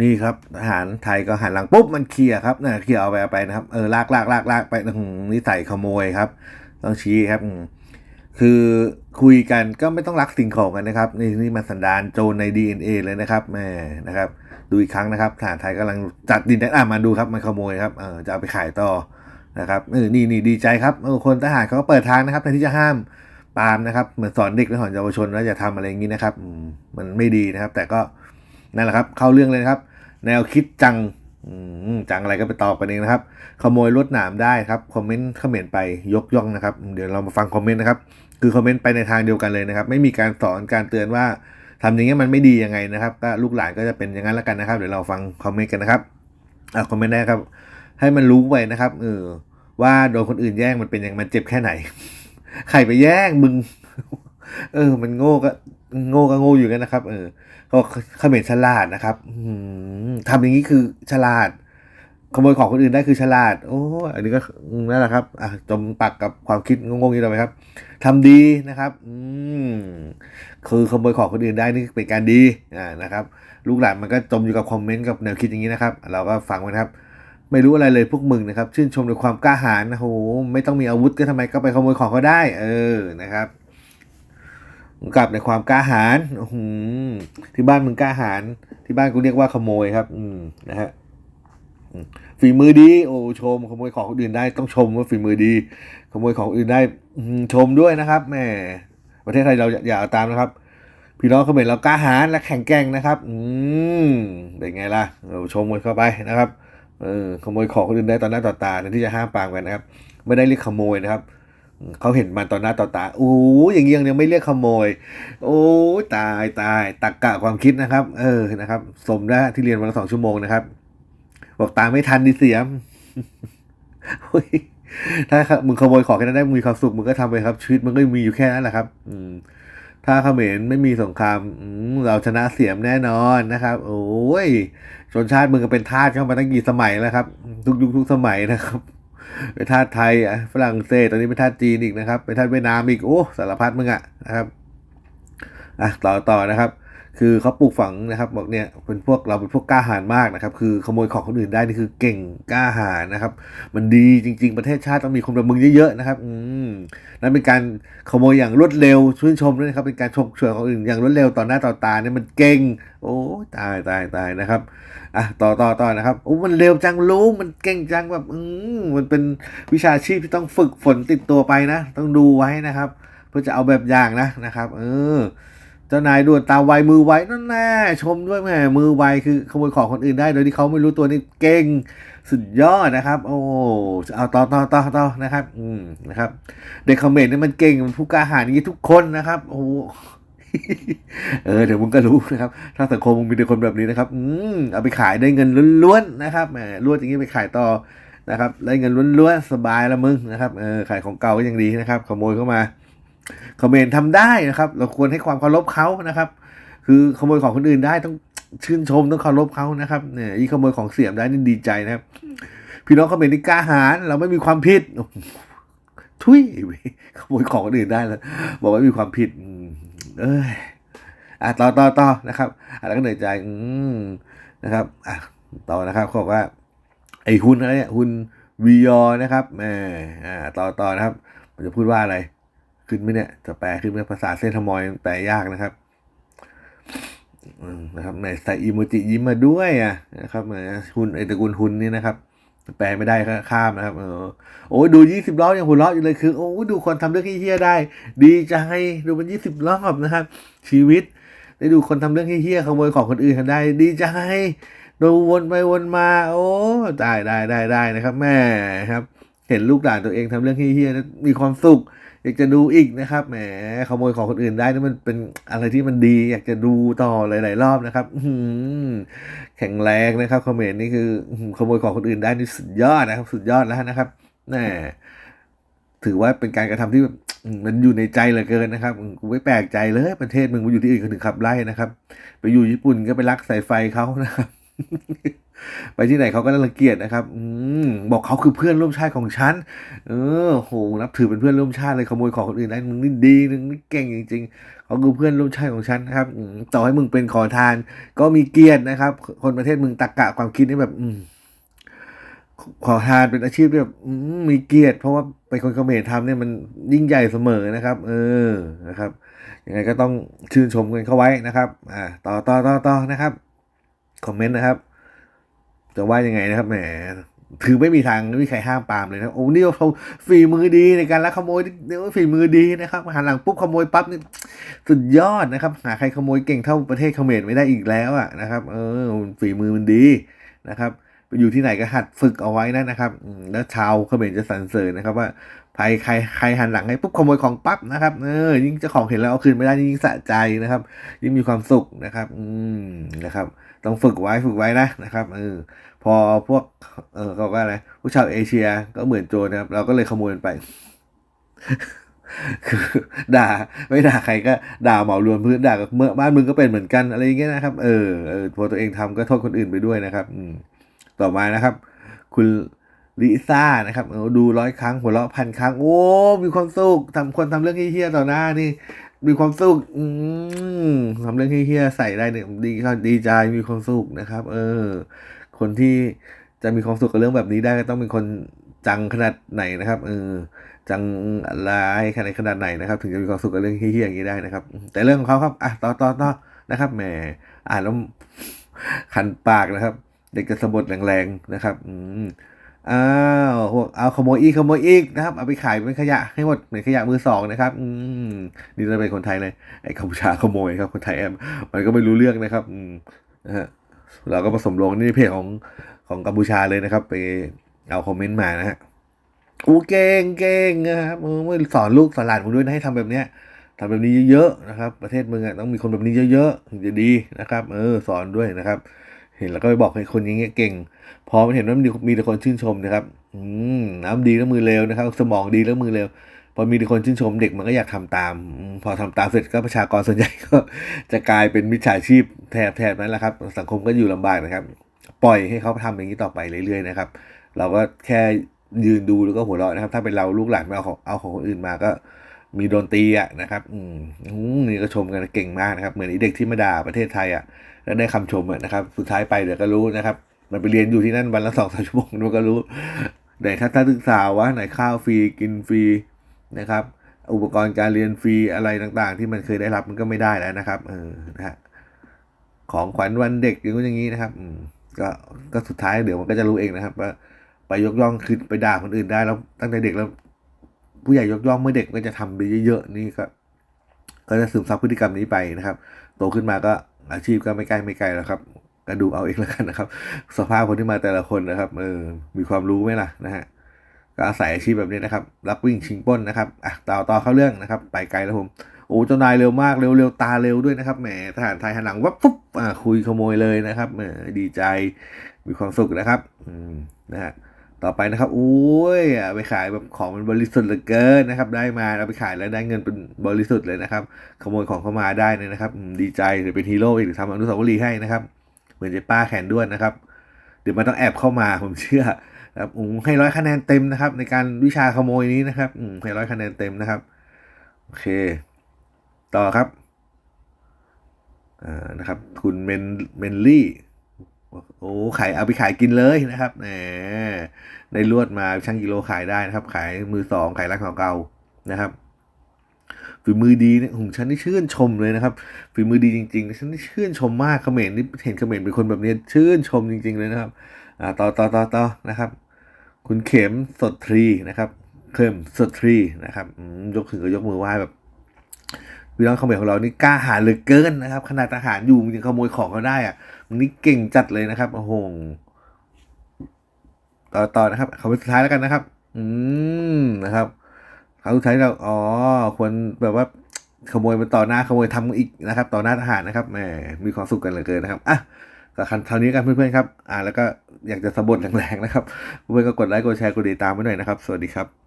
นี่ครับทหารไทยก็หันหลังปุ๊บมันเคลียร์ครับเนี่ยเคลียร์เอาไปไปนะครับเออลากลากลากลากไปนี่ใส่ขโมยครับ ต้องชี้ครับ คือคุยกันก็ไม่ต้องรักสิ่งของกันนะครับ นี่นี่มันสันดานโจรใน DNA เลยนะครับแม่นะครับ ดูอีกครั้งนะครับทหารไทยกำลังจัดดินแดนอะมาดูครับมันขโมยครับเออจะเอาไปขายต่อนะครับเออนี่นี่ดีใจครับเออคนทหารเขาก็เปิดทางนะครับแทนที่จะห้ามปามนะครับเหมือนสอนเด็กและสอนเยาวชนว่าอย่าทำอะไรอย่างนี้นะครับมันไม่ดีนะครับ แต่ก็ นั่นแหละครับ เข้าเรื่องเลยครับ แนวคิดจังจังอะไรก็ไปตอบกันเองนะครับ ขโมยรถหนามได้ครับคอมเมนต์เขมนไปยกย่องนะครับ เดี๋ยวเรามาฟังคอมเมนต์นะครับ คือคอมเมนต์ไปในทางเดียวกันเลยนะครับ ไม่มีการสอนการเตือนว่าทำอย่างเงี้มันไม่ดียังไงนะครับก็ลูกหลานก็จะเป็นอย่างนั้นแล้วกันนะครับ เดี๋ยวเราฟังคอมเมนต์กันนะครับอะคอมเมนต์ได้ครับ ให้มันรู้ไว้นะครับเออว่าโดนคนอื่นแย่งมันเป็นยังมันเจ็บแค่ไหน ใครไปแย่งมึง เออ มันโง่ก็ โง่ก็โง่อยู่กันนะครับเออเขาเขมรฉลาดนะครับอืมทำอย่างนี้คือฉลาด ขโมยของคนอื่นได้คือฉลาด โอ้อันนี้ก็นั่นแหละครับอะจมปักกับความคิดงงๆนี้ต่อไปครับทำดีนะครับ อืมคือขโมยของคนอื่นได้นี่เป็นการดีอ่านะครับ ลูกหลานมันก็จมอยู่กับคอมเมนต์กับแนวคิดอย่างนี้นะครับ เราก็ฟังไว้นครับไม่รู้อะไรเลยพวกมึงนะครับ ชื่นชมในความกล้าหาญนะโหไม่ต้องมีอาวุธก็ทำไมก็ไปขโมยของเขาได้ เออนะครับ กลับในความกล้าหาญที่บ้านมึงกล้าหาญที่บ้านกูเรียกว่าขโมยครับ อืมนะฮะฝีมือดี โอ้ชม ขโมยของคนอื่นได้ต้องชมว่าฝีมือดี ขโมยของอื่นได้ชมด้วยนะครับแหมประเทศไทยเราอย่าเอาตามนะครับ พี่น้องเขมรเรากล้าหาญและแข็งแกร่งนะครับ อืมเป็นไงล่ะเราชมกันเข้าไปนะครับเออขโมยของคนอื่นได้ต่อหน้าต่อตาแทนที่จะห้ามปามกันนะครับ ไม่ได้เรียกขโมยนะครับ เขาเห็นมันต่อหน้าต่อตาโอ้ยอย่างนี้ยังไม่เรียกขโมย โอ้ยตายตายตักกะความคิดนะครับ เออนะครับ สมแล้ที่เรียนวันละสองชั่วโมงนะครับ บอกตามไม่ทันดิเสียมถ้ามึงขโมยของแค่นั้นได้มึงมีความสุขมึงก็ทำไปครับ ชีวิตมันก็มีอยู่แค่นั้นแหละครับ อืม ถ้าเขมรไม่มีสงครามอืมเราชนะเสียมแน่นอนนะครับ โอ้ยชนชาติมึงก็เป็นทาสเข้ามาตั้งกี่สมัยแล้วครับ ทุกยุคทุกสมัยนะครับ เป็นทาสไทยอะฝรั่งเศสตอนนี้เป็นทาสจีนอีกนะครับเป็นทาสเวียดนามอีกโอ้สารพัดมึงอะนะครับอะต่อต่อนะครับ คือเขาปลูกฝังนะครับบอกเนี่ยเป็นพวกเราเป็นพวกกล้าหาญมากนะครับ คือขโมยของคนอื่นได้นี่คือเก่งกล้าหาญนะครับ มันดีจริง ๆ ประเทศชาติต้องมีคนแบบมึงเยอะๆนะครับ อืมนั่นเป็นการขโมยอย่างรวดเร็วชื่นชมด้วยนะครับ เป็นการชมเชยของอื่นอย่างรวดเร็วต่อหน้าต่อตาเนี่ยมันเก่ง โอ้ตายตายตายนะครับอะต่อต่อต่อนะครับโอ้มันเร็วจังรู้มันเก่งจังแบบอืมมันเป็นวิชาชีพที่ต้องฝึกฝนติดตัวไปนะ ต้องดูไว้นะครับ เพื่อจะเอาแบบอย่างนะนะครับ เออ จ้านายด่วนตาไวมือไวนั่นแน่ชมด้วยแม่มือไวคือขโมยของคนอื่นได้ โดยที่เขาไม่รู้ตัวนี่เก่งสุดยอดนะครับ โอ้เอาต่อต่อต่อต่อนะครับ อืมนะครับ เด็กเขมรนี่มันเก่งมันผู้กล้าหาญอย่างนี้ทุกคนนะครับ โอ้เออเดี๋ยวมึงก็รู้นะครับ ถ้าสังคมมึงมีแต่คนแบบนี้นะครับ อืมเอาไปขายได้เงินล้วนๆนะครับแหมล้วนอย่างนี้ไปขายต่อนะครับได้เงินล้วนๆสบายละมึงนะครับเออขายของเก่าก็ยังดีนะครับ ขโมยเข้ามา คอมเมนต์ทำได้นะครับ เราควรให้ความเคารพเขานะครับ คือขโมยของคนอื่นได้ต้องชื่นชมต้องเคารพเขานะครับเนี่ยยิ่ขโมยของเสียมได้นี่ดีใจนะครับ พี่น้องคอมเมนต์ที่กล้าหาญเราไม่มีความผิดทุยขโมยของคนอื่นได้แล้วบอกว่ามีความผิดเอ้ยอะต่อต่อต่อนะครับอะแล้วก็เหนื่อยใจอืมนะครับอะต่อนะครับเขาบอกว่า ไอ้หุ้นอะไรเนี่ยหุ้นวีอนะครับแหมอ่าต่อต่อนะครับ มันจะพูดว่าอะไร ขึ้นไหมเนี่ย จะแปลขึ้นไหมภาษาเซนทมอยแปลยากนะครับนะครับไหนใส่อีโมจิยิ้มมาด้วยอะนะครับแหมหุ่นไอตระกูลหุนนี่นะครับ แปลไม่ได้ก็ข้ามนะครับเออโอ้ดูยี่สิบรอบยังหัวเราะอยู่เลยคือ โอ้ดูคนทำเรื่องเฮี้ยได้ ดีใจดูมันยี่สิบรอบนะครับ ชีวิต ได้ดูคนทำเรื่องเฮี้ยขโมยของคนอื่นกันได้ ดีใจดูวนไปวนมา โอ้ได้ได้ได้ได้นะครับ แม่ครับ เห็นลูกหลานตัวเองทำเรื่องเฮี้ยๆมีความสุข อยากจะดูอีกนะครับแหมขโมยของคนอื่นได้นี่มันเป็นอะไรที่มันดี อยากจะดูต่อหลาย ๆ รอบนะครับอืแข็งแรงนะครับคอมเมนต์นี่คือขโมยของคนอื่นได้นี่สุดยอดนะครับ สุดยอดแล้วนะครับแหมถือว่าเป็นการกระทำที่มันอยู่ในใจเหลือเกินนะครับกูไม่แปลกใจเลยประเทศมึงมาอยู่ที่อื่นก็ถึงขับไล่นะครับ ไปอยู่ญี่ปุ่นก็ไปรักสายไฟเขานะครับ ไปที่ไหนเขาก็รังเกียจนะครับ อื มบอกเขาคือเพื่อนร่วมชาติของฉัน เออ โห นับถือเป็นเพื่อนร่วมชาติเลยขโมยของคนอื่นได้มึงนี่ดีมึงนี่เก่งจริงๆเขาคือเพื่อนร่วมชาติของฉันนะครับต่อให้มึงเป็นขอทาน ก็มีเกียรตินะครับ คนประเทศมึงตรกกะความคิดนี่แบบ อืมขอทานเป็นอาชีพแบบอืมมีเกียรติ เพราะว่าเป็นคนเขมรทำเนี่ยมันยิ่งใหญ่เสมอนะครับ เออนะครับยังไงก็ต้องชื่นชมกันเข้าไว้นะครับ อ่าต่อต่อต่อต่อนะครับคอมเมนต์นะครับ จะว่ายังไงนะครับแหม คือไม่มีทางไม่มีใครห้ามปามเลยนะโอ้นี่เขาฝีมือดีในการลักขโมยเนี่ว่าฝีมือดีนะครับหันหลังปุ๊บขโมยปั๊บนี่สุดยอดนะครับ หาใครขโมยเก่งเท่าประเทศเขมรไม่ได้อีกแล้วอะนะครับ เออฝีมือมันดีนะครับไปอยู่ที่ไหนก็หัดฝึกเอาไว้นะนะครับ แล้วชาวเขมรจะสรรเสริญนะครับว่า ใครใครใครหันหลังให้ปุ๊บขโมยของปั๊บนะครับเออยิ่งเจ้าของเห็นแล้วเอาคืนไม่ได้ยิ่งสะใจนะครับ ยิ่งมีความสุขนะครับ อืมนะครับ ต้องฝึกไว้ฝึกไว้นะนะครับเออพอพวก เออเขาว่าอะไรพวกชาวเอเชียก็เหมือนโจรนะครับ เราก็เลยขโมยมันไปคือด่าไม่ด่าใครก็ด่าเหมารวมพื้นด่ากับเมื่อบ้านมึงก็เป็นเหมือนกันอะไรอย่างเงี้ยนะครับ เออเออพอตัวเองทำก็โทษคนอื่นไปด้วยนะครับ อืมต่อมานะครับ คุณ ลิซ่านะครับเออดูร้อยครั้งหัวเราะพันครั้ง โอ้ มีความสุขทำคนทำเรื่องเฮี้ยต่อหน้านี่ มีความสุข อืมทำเรื่องเฮี้ยใส่ได้เนี่ยดีดีใจมีความสุขนะครับ เออ คนที่จะมีความสุขกับเรื่องแบบนี้ได้ก็ต้องเป็นคนจังขนาดไหนนะครับเออจังอะไรขนาดขนาดไหนนะครับ ถึงจะมีความสุขกับเรื่องเฮี้ยอย่างนี้ได้นะครับ แต่เรื่องของเขาครับอะต่อต่อต่อนะครับแหมอ่านแล้วคันปากนะครับ เด็กจะสะบดแรงๆนะครับ อืม อ้าวเอาขโมยอีกขโมยอีกนะครับ เอาไปขายเป็นขยะให้หมดเหมือนขยะมือสองนะครับ อืมนี่จะเป็นคนไทยเลยไอ้กัมพูชาขโมยครับ คนไทยแอมมันก็ไม่รู้เรื่องนะครับ อืมนะฮะเราก็ผสมลงนี่เพจของของกัมพูชาเลยนะครับ ไปเอาคอมเมนต์มานะฮะอู้เก่งเก่งนะครับเออไม่สอนลูกสอนหลานมึงด้วยนะให้ทำแบบเนี้ยทำแบบนี้เยอะๆนะครับ ประเทศมึงอะต้องมีคนแบบนี้เยอะๆถึงจะดีนะครับ เออสอนด้วยนะครับ เห็นแล้วก็ไปบอกให้คนอย่างเงี้ยเก่ง พอมันเห็นว่ามีมีแต่คนชื่นชมนะครับ อืมน้ำดีแล้วมือเร็วนะครับ สมองดีแล้วมือเร็ว พอมีแต่คนชื่นชมเด็กมันก็อยากทำตาม พอทำตามเสร็จก็ประชากรส่วนใหญ่ก็จะกลายเป็นมิจฉาชีพแถบแถบนั้นแหละครับ สังคมก็อยู่ลำบากนะครับ ปล่อยให้เขาทำอย่างนี้ต่อไปเรื่อยๆนะครับ เราก็แค่ยืนดูแล้วก็หัวเราะนะครับ ถ้าเป็นเราลูกหลานไม่เอาของเอาของคนอื่นมาก็มีโดนตีอะนะครับอืมอืมนี่ก็ชมกันเก่งมากนะครับ เหมือนไอเด็กที่มาด่าประเทศไทยอะ แล้วได้คำชมอะนะครับ สุดท้ายไปเดี๋ยวก็รู้นะครับ มันไปเรียนอยู่ที่นั่นวันละสองสามชั่วโมงมันก็รู้ไหนถ้าถ้าศึกษาวะไหนข้าวฟรีกินฟรีนะครับ อุปกรณ์การเรียนฟรีอะไรต่างๆ ที่มันเคยได้รับมันก็ไม่ได้แล้วนะครับ เออนะฮะของขวัญวันเด็กอย่างนี้อย่างนี้นะครับก็ก็สุดท้ายเดี๋ยวมันก็จะรู้เองนะครับว่าไปยกย่องคือไปด่าคนอื่นได้แล้วตั้งแต่เด็กแล้ว ผู้ใหญ่ยกย่องเมื่อเด็กก็จะทำไปเยอะๆนี่ก็ก็จะซึมซับพฤติกรรมนี้ไปนะครับ โตขึ้นมาก็ อาชีพก็ไม่ใกล้ไม่ไกลแล้วครับก็ดูเอาเองแล้วกันนะครับ สภาพคนที่มาแต่ละคนนะครับเออมีความรู้ไหมล่ะนะฮะก็อาศัยอาชีพแบบนี้นะครับ รับวิ่งชิงป้นนะครับอะต่อต่อเข้าเรื่องนะครับ ไปไกลแล้วผมโอ้เจ้านายเร็วมากเร็วเร็วตาเร็วด้วยนะครับแหมทหารไทยหันหลังวับปุ๊บอ่าคุยขโมยเลยนะครับเออดีใจมีความสุขนะครับ อืมนะฮะ ต่อไปนะครับอุ้ยไปขายแบบของมันบริสุทธิ์เหลือเกินนะครับ ได้มาเอาไปขายแล้วได้เงินเป็นบริสุทธิ์เลยนะครับ ขโมยของเข้ามาได้เลยนะครับอืมดีใจหรือเป็นฮีโร่อีกหรือทำอนุสาวรีย์ให้นะครับ เหมือนจ๊ป้าแขนด้วนนะครับ เดี๋ยวมันต้องแอบเข้ามาผมเชื่อครับอืมให้ร้อยคะแนนเต็มนะครับ ในการวิชาขโมยนี้นะครับอืมให้ร้อยคะแนนเต็มนะครับโอเค ต่อครับอ่านะครับ คุณเมนเมนลี่ โอ้ขายเอาไปขายกินเลยนะครับแหมในลวดมาช่างกิโลขายได้นะครับ ขายมือสองขายร้านเก่านะครับฝีมือดีเนี่ยของฉันนี่ชื่นชมเลยนะครับฝีมือดีจริงๆฉันนี่ชื่นชมมากเขมรนี่เห็นเขมรเป็นคนแบบนี้ชื่นชมจริง ๆเลยนะครับอ่าต่อต่อต่อต่อนะครับ คุณเข็มสดทรีนะครับเข็มสดทรีนะครับยกถือก็ยกมือไหว้แบบพี่น้องเขมรของเรานี่กล้าหาญเหลือเกินนะครับ ขนาดทหารอยู่ยังขโมยของเขาได้อะ นี่เก่งจัดเลยนะครับโอ้โหต่อต่อนะครับคำสุดท้ายแล้วกันนะครับ อืมนะครับคำสุดท้ายเราอ๋อควรแบบว่าขโมยมันต่อหน้าขโมยทำอีกนะครับ ต่อหน้าทหารนะครับแหมมีความสุขกันเหลือเกินนะครับอะก็คันเท่านี้กันเพื่อนๆครับ อ่าแล้วก็อยากจะสะบัดแรงๆนะครับ เพื่อนๆก็กดไลค์กดแชร์กดติดตามไว้หน่อยนะครับ สวัสดีครับ